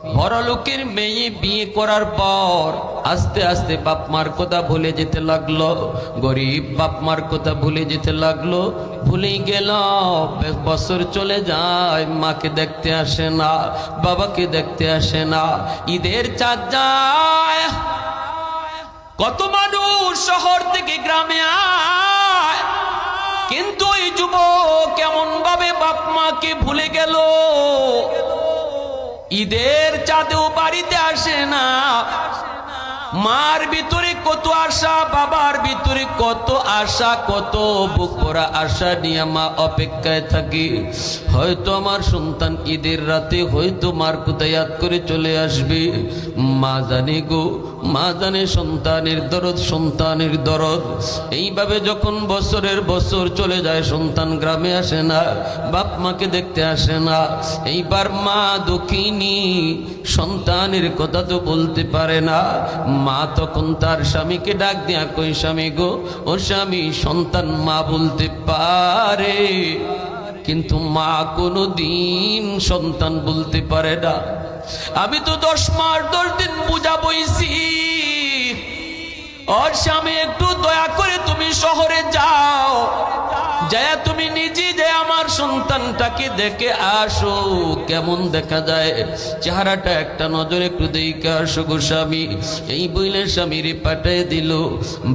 বড় লোকের মেয়ে বিয়ে করার পর আস্তে আস্তে বাপ মার কথা ভুলে যেতে লাগল, গরিব বাপ মার কথা ভুলে যেতে লাগল, ভুলেই গেল বছর চলে যায়, মাকে দেখতে আসে না, বাবাকে দেখতে আসে না, ঈদের চাঁদ যায়। কত মানুষ শহর থেকে গ্রামে আয়, কিন্তু ওই যুবক কেমন ভাবে বাপ মাকে ভুলে গেল? ঈদের চাঁদেও বাড়িতে আসে না। মার ভিতরে কত আশা, বাবার ভিতরে কত আশা, কত বুক ভরা আশা নিয়ে মা অপেক্ষায় থাকি। হয়তো আমার সন্তান ঈদের রাতে, হয়তো মার কোথায় করে চলে আসবে। মা জানি গো মা জানে সন্তানের দরদ সন্তানের দরদ। এইভাবে যখন বছরের বছর চলে যায়, সন্তান গ্রামে আসে না, বাপ মাকে দেখতে আসে না। এইবার মা দুঃখিনী, সন্তানের কথা তো বলতে পারে না। মা তখন তার স্বামীকে ডাক দিয়া, কই স্বামী গো, ও স্বামী, সন্তান মা বলতে পারে। কিন্তু মা কোনো দিন সন্তান বলতে পারে না। আমি তো দশ মাস, দশ দিন পূজা বইছি ওর স্বামী একটু দয়া করে তুমি শহরে যাও। যায় তুমি নিজে সন্তানটাকে দেখে আসো, কেমন দেখা যায়? চেহারাটা একটা নজর একটু দেখে আসো গো স্বামী। এই বইলে স্বামীর পাঠায় দিল,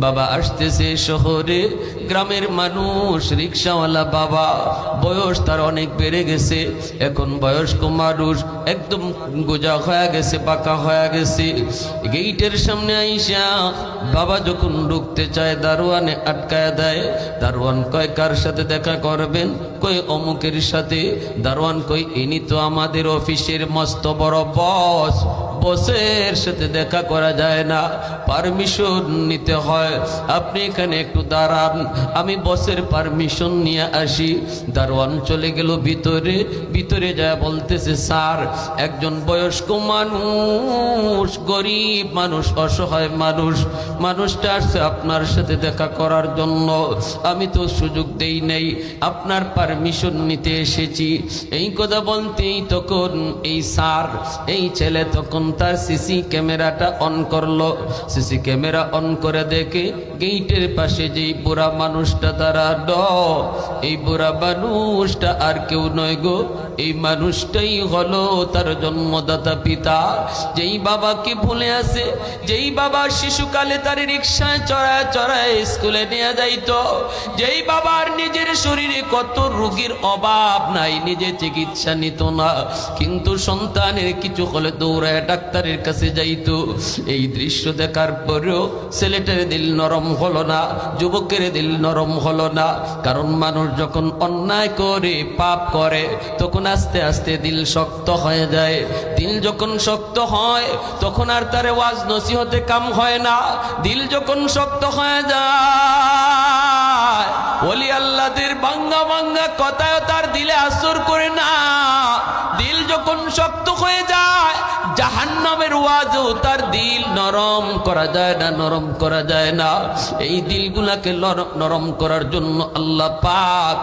বাবা আসতেছে শহরে, গ্রামের মানুষ, রিক্সাওয়ালা বাবা, বয়স তার অনেক বেড়ে গেছে, এখন বয়স্ক মানুষ, একদম গোজা হয়ে গেছে পাকা হয়ে গেছে। গেইটের সামনে আইসা, বাবা যখন ঢুকতে চায়, দারোয়ানে আটকায় দেয়, দারোয়ান কয়, কার সাথে দেখা করবেন? কই অমুকের সাথে দারোয়ান কই ইনি তো আমাদের অফিসের মস্ত বড় বস বসের সাথে দেখা করা যায় না। পারমিশন নিতে হয়। আপনি এখানে একটু দাঁড়ান। আমি বসের পারমিশন নিয়ে আসি। দারোয়ান চলে গেল ভিতরে। ভিতরে যায় বলতেছে, স্যার, একজন বয়স্ক মানুষ, গরিব মানুষ, অসহায় মানুষ। মানুষটা আসছে আপনার সাথে দেখা করার জন্য। আমি তো সুযোগ দেই নেই। আপনার পারমিশন নিতে এসেছি। এই কথা বলতেই তখন এই স্যার, এই ছেলে তখন তার সিসি ক্যামেরাটা অন করল। সিসি ক্যামেরা অন করে দেখে গেইটের পাশে যেই বুড়া মানুষটা তারা ড এই বুড়া মানুষটা আর কেউ নয় গো, এই মানুষটাই হলো তার জন্মদাতা পিতা। যেই বাবাকে ভুলে আসে যেই বাবা শিশুকালে তার রিক্সায় চড়ায় চড়ায় স্কুলে নিয়ে যাইত, যেই বাবার নিজের শরীরে কত রোগীর অভাব নাই, নিজে চিকিৎসা নিত না, কিন্তু সন্তানের কিছু হলে দৌড়ায় ডাক্তারের কাছে যাইতো। এই দৃশ্য দেখার পরেও ছেলেটার দিল নরম হলো না, যুবকের দিল নরম হলো না। কারণ মানুষ যখন অন্যায় করে, পাপ করে, তখন আস্তে আস্তে দিল শক্ত হয়ে যায়। দিল যখন শক্ত হয়, তখন আর তার ওয়াজ নসিহতে কাম হয় না। দিল যখন শক্ত হয়ে যায় ওলি আল্লাদের বাঙ্গা বাঙ্গা কথায় তার দিলে আসর করে না। দিল যখন শক্ত হয়ে যায়, জাহান্নামের ওয়াজও তার দিল নরম করা যায় না, নরম করা যায় না। এই দিলগুলাকে নরম করার জন্য আল্লাহ পাক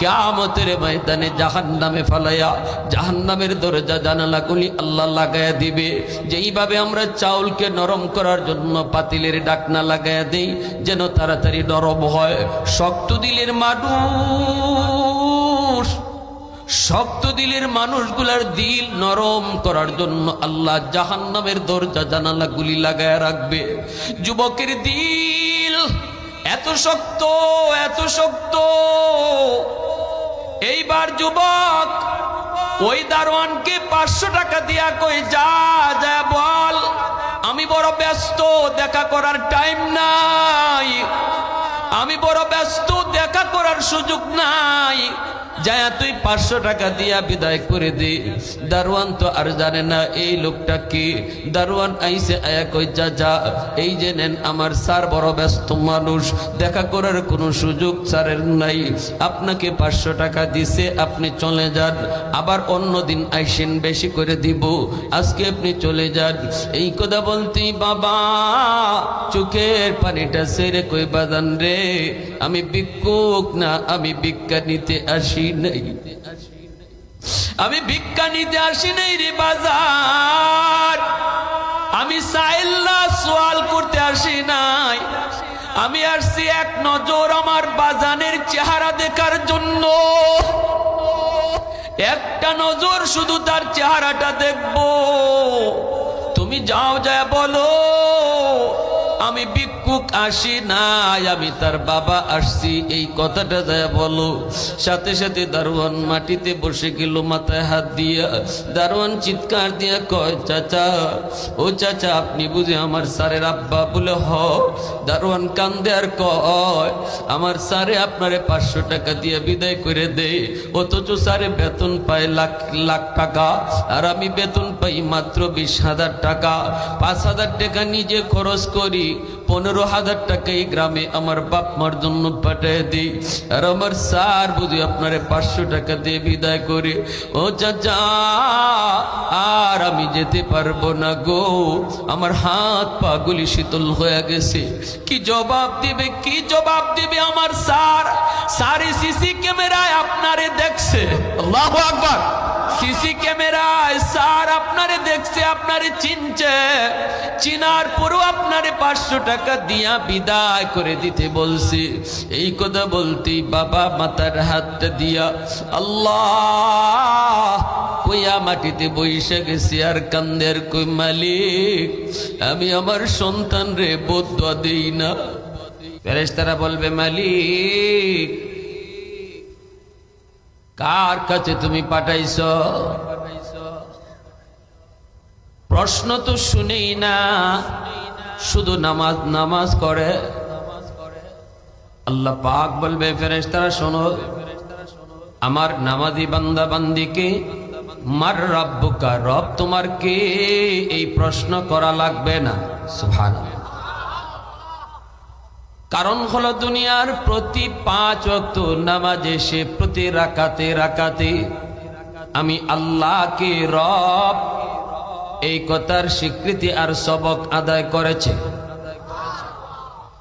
কেয়ামতের ময়দানে জাহান্নামে ফালাইয়া জাহান্নামের দরজা জানালাগুলি আল্লাহ লাগায়া দিবে। যেইভাবে আমরা চাউলকে নরম করার জন্য পাতিলের ডাকনা লাগায়া দেই, যেন তাড়াতাড়ি নরম হয়। শক্ত দিলের মানুষ, শক্ত দিলের মানুষগুলার দিল নরম করার জন্য আল্লাহ জাহান্নামের দরজা জানালা গুলি লাগায় রাখবে। যুবকের দিল, এত শক্ত এত শক্ত এইবার যুবক, ওই দারোয়ানকে পাঁচশো টাকা দিয়া কই, যা যা, বল। আমি বড় ব্যস্ত, দেখা করার টাইম নাই। আমি বড় ব্যস্ত, দেখা করার সুযোগ নাই। যায়া তুই পাঁচশো টাকা দিয়া বিদায় করে দি। দারোয়ান তো আর জানে না এই লোকটা কি। দারোয়ান আইসে আয়া কই যা যা, এই যে নেন, আমার স্যার বড় ব্যস্ত মানুষ। দেখা করার কোনো সুযোগ স্যারের নাই। আপনাকে পাঁচশো টাকা দিছে, আপনি চলে যান। আবার অন্য দিন আইসেন, বেশি করে দিব। আজকে আপনি চলে যান। এই কথা বলতেই বাবা, চোখের পানিটা সেরে কই বাদান রে? আমি ভিক্ষুক না, আমি ভিক্ষা নিতে আসি। নাই আমি ভিক্ষা নিতে আসি নাই রে বাজার। আমি সাইল্লা সোয়াল করতে আসি নাই। আমি আসছি এক নজর আমার বাজানের চেহারা দেখার জন্য। একটা নজর শুধু তার চেহারাটা দেখব। তুমি যাও, যায় বলো। আসি নাই, আমি তার বাবা আসছি। এই কথাটা যায় বলো, সাথে সাথে দারোয়ান মাটিতে বসে গেল, মাথায় হাত দিয়া। দারোয়ান চিৎকার দিয়া কয়, চাচা, ও চাচা, আপনি বুঝে আমার স্যারের আব্বা বলে হ? দারোয়ান কান্দে আর কয়, আমার স্যারে আপনারে পাঁচশো টাকা দিয়ে বিদায় করে দে, অথচ স্যারে বেতন পায় লাখ লাখ টাকা, আর আমি বেতন পাই মাত্র বিশ হাজার টাকা। পাঁচ হাজার টাকা নিজে খরচ করি পনেরো হাজার টাকা এই গ্রামে আমার বাপ মার জন্য পাঠিয়ে দিই। আর আমার স্যার বুঝি আপনারে পাঁচশো টাকা দিয়ে বিদায় করে, ও চাচা, আর আমি যেতে পারব না গো। আমার হাত পা গুলি শীতল হয়ে গেছে। কি জবাব দিবে, কি জবাব দিবে আমার স্যার? সারি সিসি ক্যামেরায় আপনারে দেখছে। আল্লাহু আকবার। সিসি ক্যামেরায় স্যার আপনারে দেখছে, আপনারে চিনছে। চিনার পরও আপনারে পাঁচশো টাকা দিয়া বিদায় করে দিতে বলছি। এই কথা বলতেই বাবা মাতার হাতটা দিয়া, আল্লাহ, কইয়া মাটিতে বইসে গেছি আর কান্দের কই মালিক? আমি আমার সন্তান রে বদ্ধ দেই না। ফেরেশতারা বলবে, মালিক কার কাছে তুমি পাঠাইছ? প্রশ্ন তো শুনেই না, শুধু নামাজ নামাজ করে। আল্লাহ পাক বলবে ফেরেশতারা, শোনো, আমার নামাজি বান্দা বান্দিকে, মার রব্বুকা, রব তোমার কে এই প্রশ্ন করা লাগবে না। সুবহানাল্লাহ। কারণ হলো দুনিয়ার প্রতি পাঁচ অক্ত নামাজে সে প্রতি রাকাতে রাকাতে আমি আল্লাহকে রব এই কথার স্বীকৃতি আর সবক আদায় করেছে।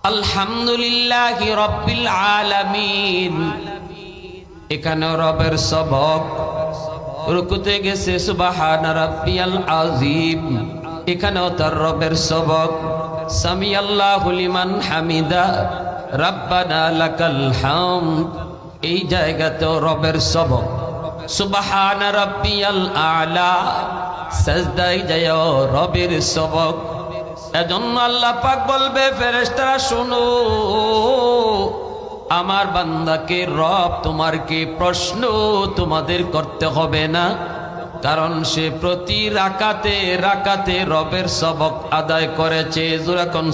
আলহামদুলিল্লাহ রব্বিল আলামিন। এখানে রবের সবক। রুকুতে গেছে সুবাহান রাব্বিয়াল আজিম এখানেও তার রবের সবক। সামি আল্লাহ লিমান হামিদা, রাব্বানা লাকাল হামদ। এই জায়গাতেও রবের সবক। সুবাহান রাব্বিয়াল আলা সাজদাই যায় রবের সবক। এজন্য আল্লাহ পাক বলবে, ফেরেশতারা, শোনো, আমার বান্দাকে রব তোমার কি প্রশ্ন তোমাদের করতে হবে না। কারণ সে প্রতি রাকাতে রাকাতে রবের সবক আদায় করেছে। জুরাকন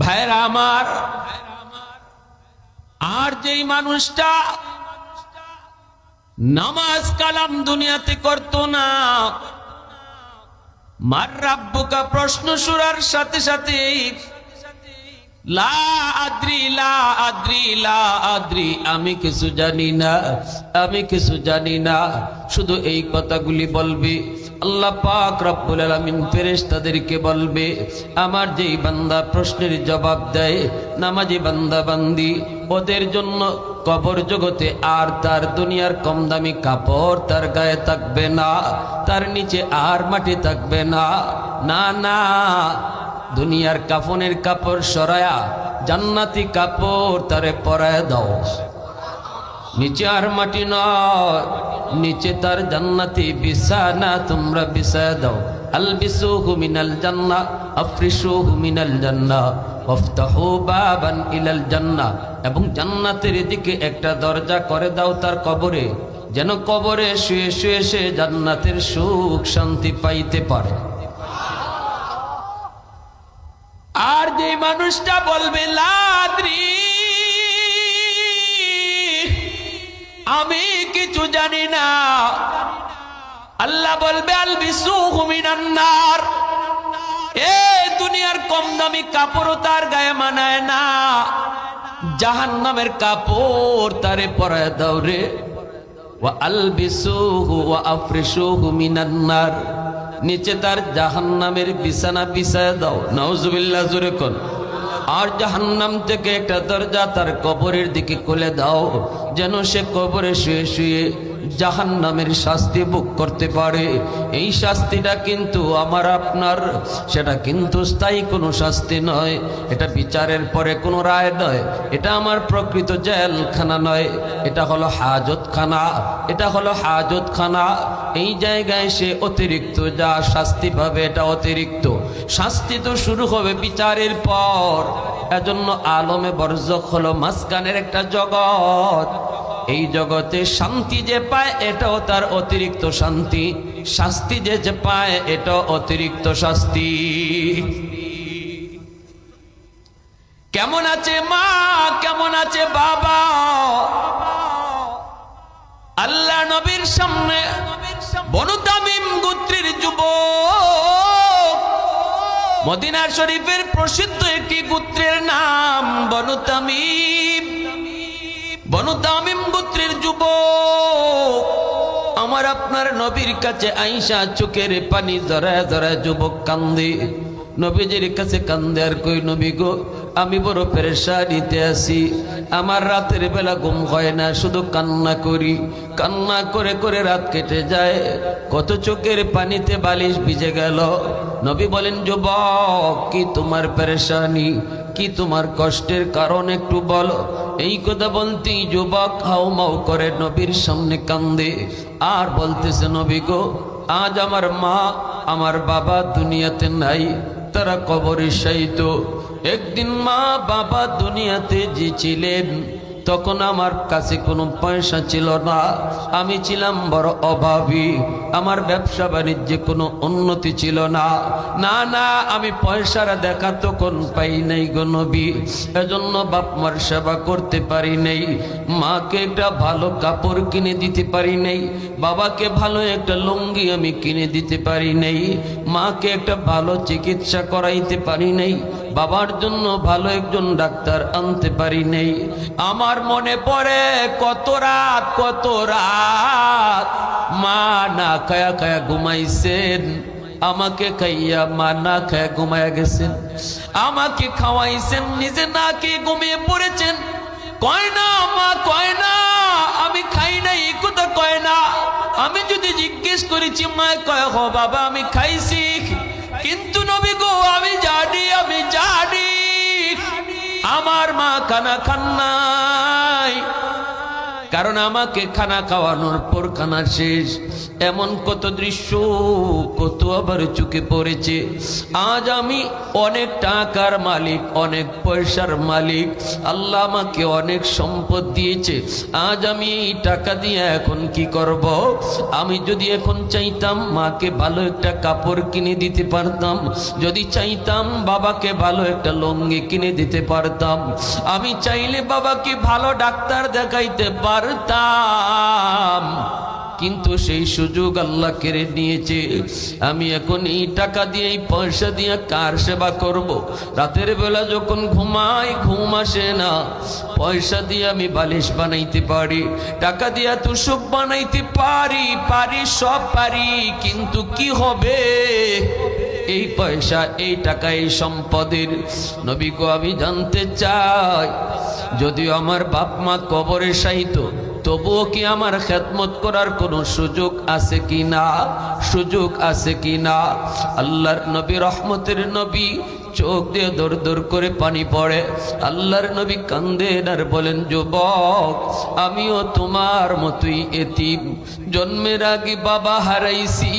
ভাইরা আমার, আর যেই মানুষটা নামাজ কালাম দুনিয়াতে করতো না, মার রাব্বুকা প্রশ্ন সুরার সাথে সাথে লা আদ্রি লা আদ্রি লা আদ্রি, আমি কিছু জানি না, আমি কিছু জানি না। শুধু এই কথাগুলি বলবে। আল্লাহ পাক রব্বুল আলামিন ফেরেশতাদেরকে বলবে, আমার যেই বান্দা প্রশ্নের জবাব দেয়, নামাজি বান্দা বান্দি, ওদের জন্য কবর জগতে আর তার দুনিয়ার কম দামি কাপড় তার গায়ে থাকবে না, তার নিচে আর মাটি থাকবে না। না না দুনিয়ার কাফনের কাপড় সরায়া, জান্নাতি কাপড় তারে পরায় দাও। নিচে আর মাটি নয়, নিচে তার জান্নাতি বিছানা তোমরা বিছায় দাও। বাবান ইলাল জান্নাহ এবং জান্নাতের একটা দরজা করে দাও তার কবরে, যেন কবরে শুয়ে শুয়ে জান্নাতের সুখ শান্তি পাইতে পারে। আর যে মানুষটা বলবে, লাদ্রি, আমি কিছু জানি না। আল্লাহ বলবে আল বিশুমিনান্নার এ দুনিয়ার কম দামি কাপড়ও তার গায়ে মানায় না। জাহান নামের কাপড় তারে পরায় রে। ওয়া আল বিশুহু ওয়া আফরিশুহু মিনান্নার নিচে তার জাহান্নামের বিছানা বিছায় দাও। নাউজুবিল্লাহ, জোরে কোন। আর জাহান্নাম থেকে একটা দরজা তার কবরের দিকে খুলে দাও, যেন সে কবরে শুয়ে শুয়ে জাহান নামের শাস্তি ভোগ করতে পারে। এই শাস্তিটা কিন্তু আমার, আপনার, সেটা কিন্তু স্থায়ী কোনো শাস্তি নয়। এটা বিচারের পরে কোনো রায় নয়। এটা আমার প্রকৃত জেলখানা নয়। এটা হলো হাজতখানা। এটা হলো হাজতখানা। এই জায়গায় সে অতিরিক্ত যা শাস্তি পাবে এটা অতিরিক্ত। শাস্তি তো শুরু হবে বিচারের পর। এজন্য আলমে বর্জক হলো মাঝখানের একটা জগৎ। এই জগতে শান্তি যে পায়, এটাও তার অতিরিক্ত শান্তি। শাস্তি যে যে পায় এটা অতিরিক্ত শাস্তি। কেমন আছে মা? কেমন আছে বাবা? আল্লাহ নবীর সামনে বনু তামিম গোত্রের যুবক। মদিনার শরীফের প্রসিদ্ধ একটি গোত্রের নাম বনু তামিম বনু তামিম গোত্রের যুবক, আমার আপনার নবীর কাছে আইসা চোখের পানি জড়ায় জড়ায় যুবক কান্দে। নবীজির কাছে কান্দে আর কই, নবী গো আমি বড় পেরেশানিতে আছি। আমার রাতের বেলা ঘুম হয় না, শুধু কান্না করি। কান্না করে করে রাত কেটে যায়। কত চোখের পানিতে বালিশ ভিজে গেল। নবী বলেন, যুবক, কি তোমার পেরেশানি? কি তোমার কষ্টের কারণ একটু বলো। এই কথা বলতেই যুবক হাও মাও করে নবীর সামনে কান্দে। আর বলতেছে, নবী গো, আজ আমার মা, আমার বাবা দুনিয়াতে নাই। তারা কবরে শায়িত। একদিন মা বাবা দুনিয়াতে যে ছিলেন তখন আমার কাছে কোনো পয়সা ছিল না। আমি ছিলাম বড় অভাবী। আমার ব্যবসা বাণিজ্যে কোনো উন্নতি ছিল না। না না, আমি পয়সার দেখা তখন পাই নাই গো নবী। এজন্য বাপ মার সেবা করতে পারি নাই। মাকে একটা ভালো কাপড় কিনে দিতে পারি নাই। বাবাকে ভালো একটা লুঙ্গি আমি কিনে দিতে পারি নাই। মাকে একটা ভালো চিকিৎসা করাইতে পারি নাই। বাবার জন্য ভালো একজন ডাক্তার আনতে পারি নেই। আমার মনে পড়ে কত রাত কত রাত। মা না খায়া খায়া ঘুমাইছেন। আমাকে খাইয়া মা না খায়া ঘুমায়া গেছেন। আমাকে খাওয়াইছেন, নিজে না খেয়ে ঘুমিয়ে পড়েছেন। কয় না মা, কয় না, আমি খাই নাই কথা কয় না। আমি যদি জিজ্ঞেস করেছি, মা কয়, হ বাবা, আমি খাইছি। কিন্তু নবী গো আমি জানি আমি জানি আমার মা কানা খান নাই। কারণ আমাকে খানা খাওয়ানোর পর খানা শেষ। এমন কত দৃশ্য, কত আবার চুকে পড়েছে। আজ আমি অনেক টাকার মালিক, অনেক পয়সার মালিক। আল্লাহ আমাকে অনেক সম্পদ দিয়েছে। আজ আমি এই টাকা দিয়ে এখন কি করব? আমি যদি এখন চাইতাম, মাকে ভালো একটা কাপড় কিনে দিতে পারতাম। যদি চাইতাম, বাবাকে ভালো একটা লঙ্গি কিনে দিতে পারতাম। আমি চাইলে বাবাকে ভালো ডাক্তার দেখাইতে পারতাম। কিন্তু সেই সুযোগ আল্লাহ কেড়ে নিয়েছে। আমি এখন এই টাকা দিয়ে এই পয়সা দিয়ে কার সেবা করব। রাতের বেলা যখন ঘুমাই, ঘুম আসে না। পয়সা দিয়ে আমি বালিশ বানাইতে পারি, টাকা দিয়ে তুষক বানাইতে পারি পারি সব পারি, কিন্তু কি হবে? এই পয়সা, এই টাকা, এই সম্পদের। নবী আমি জানতে চাই যদিও আমার বাপ মা কবরে সাহিত তবুও কি আমার খেদমত করার কোনো সুযোগ আছে কি না? সুযোগ আছে কি না? আল্লাহর নবী রহমতের নবী চোখ দিয়ে দৌড় দৌড় করে পানি পড়ে। আল্লাহর নবী কান্দেন আর বলেন, যুবক, আমিও তোমার মতোই এতিম। জন্মের আগে বাবা হারাইছি।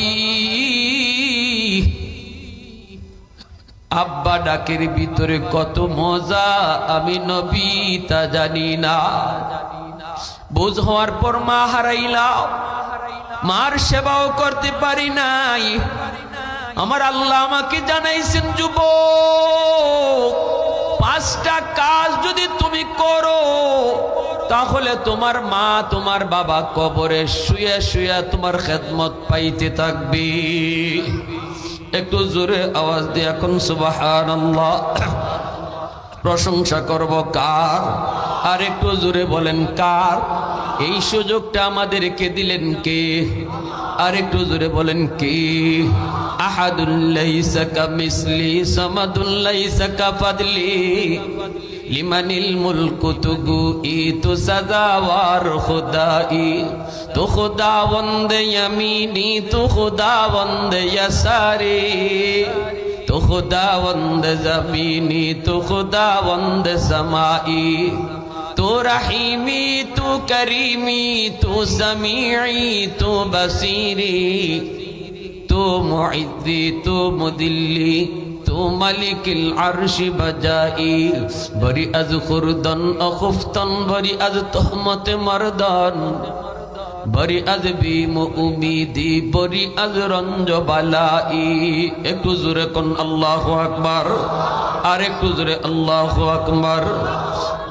আব্বা ডাকের ভিতরে কত মজা, আমি নবী তা জানি না। বুঝ হওয়ার পর মা হারাইলাম, মার সেবাও করতে পারি নাই। আমার আল্লাহ আমাকে জানাইছেন যুব পাঁচটা কাজ যদি তুমি করো, তাহলে তোমার মা, তোমার বাবা কবরে শুয়ে শুয়ে তোমার খেদমত পাইতে থাকবি। একটু জোরে আওয়াজ দিয়ে এখন সুবাহান প্রশংসা করব কার? আর একটু জোরে বলেন কার? এই সুযোগটা আমাদেরকে দিলেন কে? আর একটু জোরে বলেন কে? মিসলি সামাদুল্লাইসা কা ফাদলি। লিমানিল মুলকু তুগু ই তু সাজাওয়ার খুদাই, তু খুদা বন্দে ইয়ামিনি, তু খুদা বন্দে ইয়াসারি, তু খুদা বন্দে জমিনি, তু খুদা বন্দে সমাই, তু রহিমি, তু করিমি, তু সমিই তু বসিরি, তু মুইদ্দি তু মুদিল্লি। ملک العرش بجائی بری از خردن اخفتن بری از تهمت مردان বরি আজ বিম উমিদি বরি আজ রঞ্জ বালাই একটু জোরে কোন আল্লাহ আকবার আর একটু জোরে আল্লাহ আকবার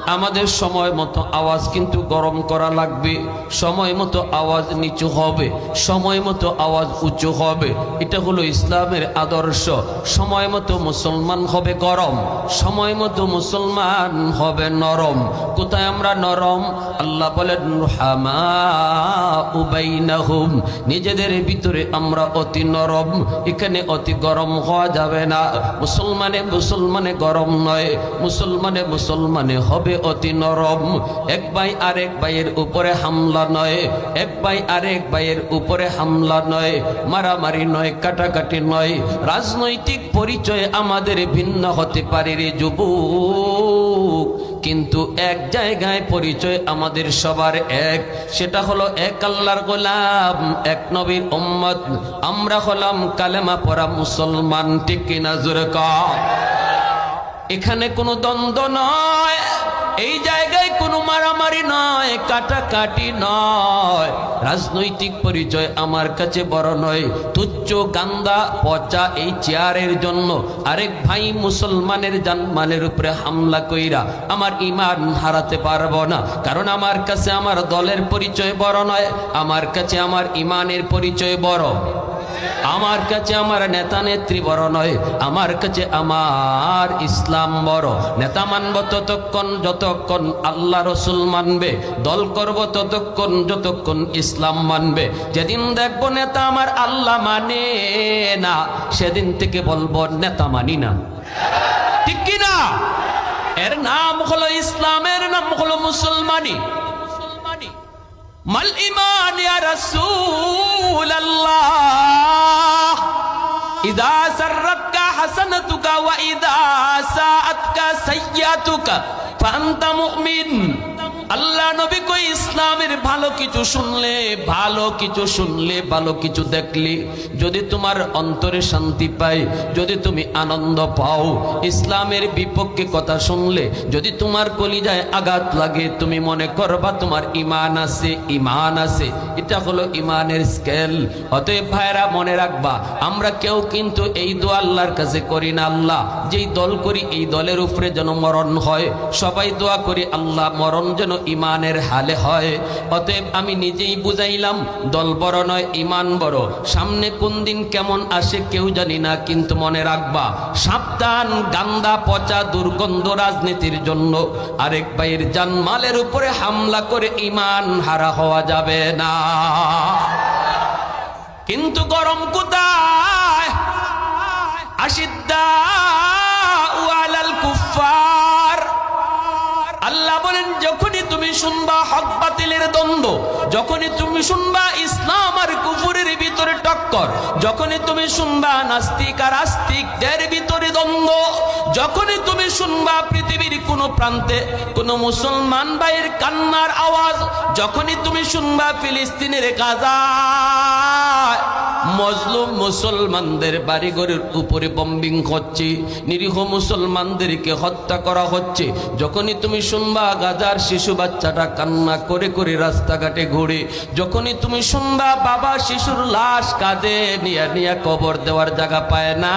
আমাদের সময় মতো আওয়াজ কিন্তু গরম করা লাগবে। সময় মতো আওয়াজ নিচু হবে। সময় মতো আওয়াজ উঁচু হবে। এটা হলো ইসলামের আদর্শ। সময় মতো মুসলমান হবে গরম। সময় মতো মুসলমান হবে নরম। কোথায় আমরা নরম? আল্লাহ বলেন নিজেদের ভিতরে আমরা অতি নরম। এখানে অতি গরম হওয়া যাবে না। মুসলমানে মুসলমানে গরম নয়। মুসলমানে মুসলমানে হবে অতি নরম। এক ভাই আরেক ভাইয়ের উপরে হামলা নয়। এক ভাই আরেক ভাইয়ের উপরে হামলা নয়। মারামারি নয়, কাটাকাটি নয়। রাজনৈতিক পরিচয় আমাদের ভিন্ন হতে পারে রে যুবক। কিন্তু এক জায়গায় পরিচয় আমাদের সবার এক। সেটা হলো এক আল্লাহর গোলাম, এক নবীর উম্মত। আমরা হলাম কালেমা পড়া মুসলমান, ঠিক কিনা জোরে এখানে কোনো দ্বন্দ্ব নয়। এই জায়গায় কোনো মারামারি নয়, কাটাকাটি নয়। রাজনৈতিক পরিচয় আমার কাছে বড় নয়। তুচ্ছ, গান্দা, পচা এই চেয়ারের জন্য আরেক ভাই মুসলমানের জানমানের উপরে হামলা কইরা আমার ইমান হারাতে পারব না। কারণ আমার কাছে আমার দলের পরিচয় বড় নয়, আমার কাছে আমার ইমানের পরিচয় বড়। আমার কাছে আমার নেতা নেত্রী বড় নয়, আমার কাছে আমার ইসলাম বড়। নেতা মানব ততক্ষণ যতক্ষণ আল্লাহ রসুল মানবে, দল করব ততক্ষণ যতক্ষণ ইসলাম মানবে। যেদিন দেখব নেতা আমার আল্লাহ মানে না, সেদিন থেকে বলব নেতা মানি না। ঠিক কি না এর নাম হলো ইসলামের নাম হলো মুসলমানি। ما الإيمان يا رسول الله؟ إذا سرتك حسنتك وإذا ساءتك سيئتك فأنت مؤمن. আল্লাহ নবী কই, ইসলামের ভালো কিছু শুনলে, ভালো কিছু শুনলে, ভালো কিছু দেখলে, যদি তোমার অন্তরে শান্তি পায়, যদি তুমি আনন্দ পাও, ইসলামের বিপক্ষে কথা শুনলে, যদি তোমার কলিজায় আঘাত লাগে, তুমি মনে করবা তোমার ইমান আছে ইমান আছে। এটা হলো ইমানের স্কেল অতএব ভাইরা মনে রাখবা, আমরা কেউ কিন্তু এই দোয়া আল্লাহর কাছে করি না, আল্লাহ। যেই দল করি, এই দলের উপরে যেন মরণ হয়। সবাই দোয়া করি, আল্লাহ মরণ যেন ইমানের হালে হয়। অতএব আমি নিজেই বুঝাইলাম, দল বড় নয়, ইমান বড়। সামনে কোন দিন কেমন আসে কেউ জানি না, কিন্তু মনে রাখবা, সাবধান, গান্দা, পচা, দুর্গন্ধ রাজনীতির জন্য আরেক ভাইয়ের জানমালের উপরে হামলা করে ইমান হারা হওয়া যাবে না। কিন্তু গরম কোথায়? আশিদ্দা কুফার আল্লাহ বলেন, যখনই তুমি শুনবা হক বাতিলের দ্বন্দ্ব, যখনই তুমি শুনবা ইসলাম আর কুফুরের ভিতরে টক্কর, যখনই তুমি শুনবা নাস্তিক আর আস্তিকদের ভিতরে দ্বন্দ্ব, যখনই তুমি শুনবা পৃথিবীর কোন প্রান্তে কোন মুসলমান ভাইয়ের কান্নার আওয়াজ, যখনই তুমি শুনবা ফিলিস্তিনের গাজা মজলুম মুসলমানদের বাড়িঘরের উপরে বম্বিং হচ্ছে, নিরীহ মুসলমানদেরকে হত্যা করা হচ্ছে। যখনই তুমি শুনবা গাজার শিশু বাচ্চাটা কান্না করে করে রাস্তাঘাটে ঘুরে, যখনই তুমি শুনবা বাবা শিশুর লাশ কাঁদে, নিয়া নিয়া কবর দেওয়ার জায়গা পায় না।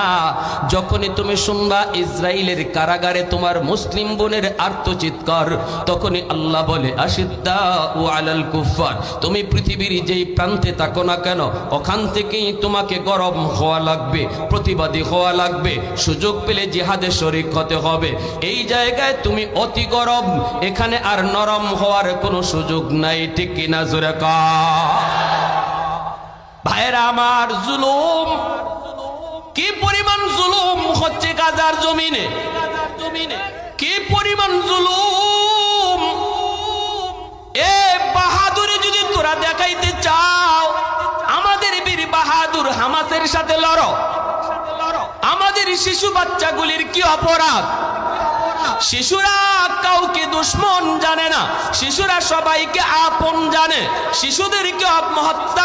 যখনই তুমি শুনবা ইসরায়েলের কারাগারে তোমার মুসলিম বোনের আর্তচিৎকার তখনই আল্লাহ বলে আসিদ্দা ও আলাল কুফার তুমি পৃথিবীর যেই প্রান্তে থাকো না কেন, ওখান থেকেই তোমাকে গরম হওয়া লাগবে, প্রতিবাদী হওয়া লাগবে, সুযোগ পেলে জিহাদে শরিক হতে হবে। এই জায়গায় তুমি অতি গরম, এখানে আর নরম হওয়ার কোনো সুযোগ নাই, ঠিক কিনা জোরে ভাইরা আমার জুলুম, কি পরিমাণ জুলুম হচ্ছে গাজার জমিনে? কি পরিমাণ জুলুম? এ বাহাদুরি যদি তোরা দেখাইতে চাও বাহাদুর হামাসের সাথে লড়ো। আমাদের শিশু বাচ্চাগুলির কি অপরাধ? শিশুরা কাউকে দুশ্মন জানে না। শিশুরা সবাইকে আপন জানে। শিশুদেরকে হত্যা